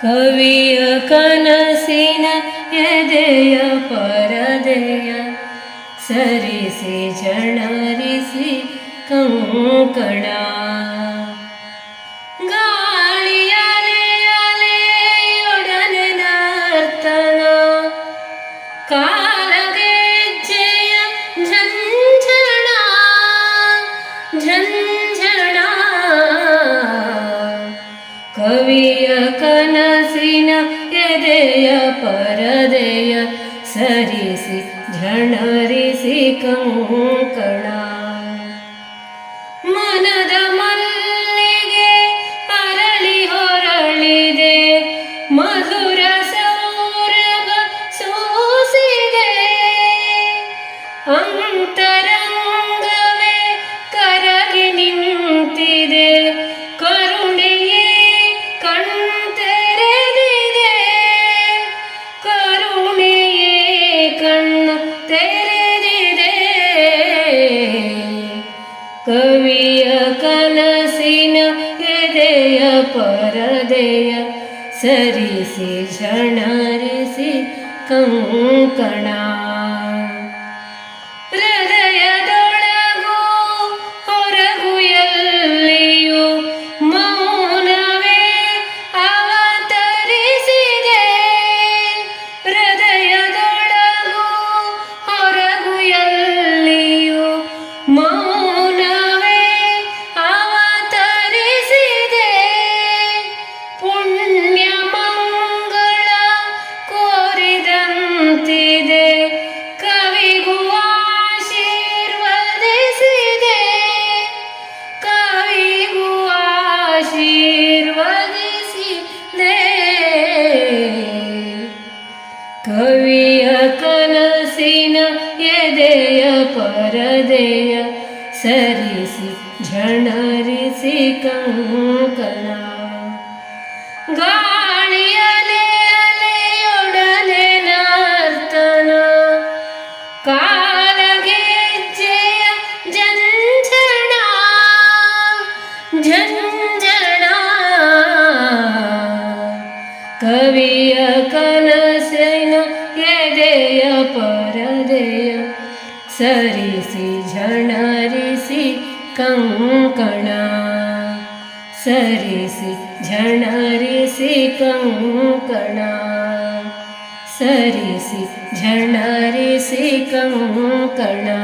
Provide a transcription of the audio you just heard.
ಕವಿಯ ಕನಸಿನ ಎದೆಯ ಪರದೆಯ ಸರಿಸಿ ಜಣರಿಸಿ ಕಂಕಣ ಗಾಳಿಯಲೆ ಅಲೆಯೊಡನೆ ನರ್ತನ ಕಾಲಗೆಜ್ಜೆಯ ಕನಸಿನ ಎದೆಯ ಪರದೆಯ ಸರಿಸಿ ಝಣರಿಸಿ ಕಂಕಣ कविय कनसि न य देय परदेय कङ्कणा य देय परदेय। सरिषि झणरि सि कु गा पररे या सरि सरिसि झणरिसि कङ्कणा सरिसि झणरिसि कङ्कणा सरिसि झणरिसि कङ्कणा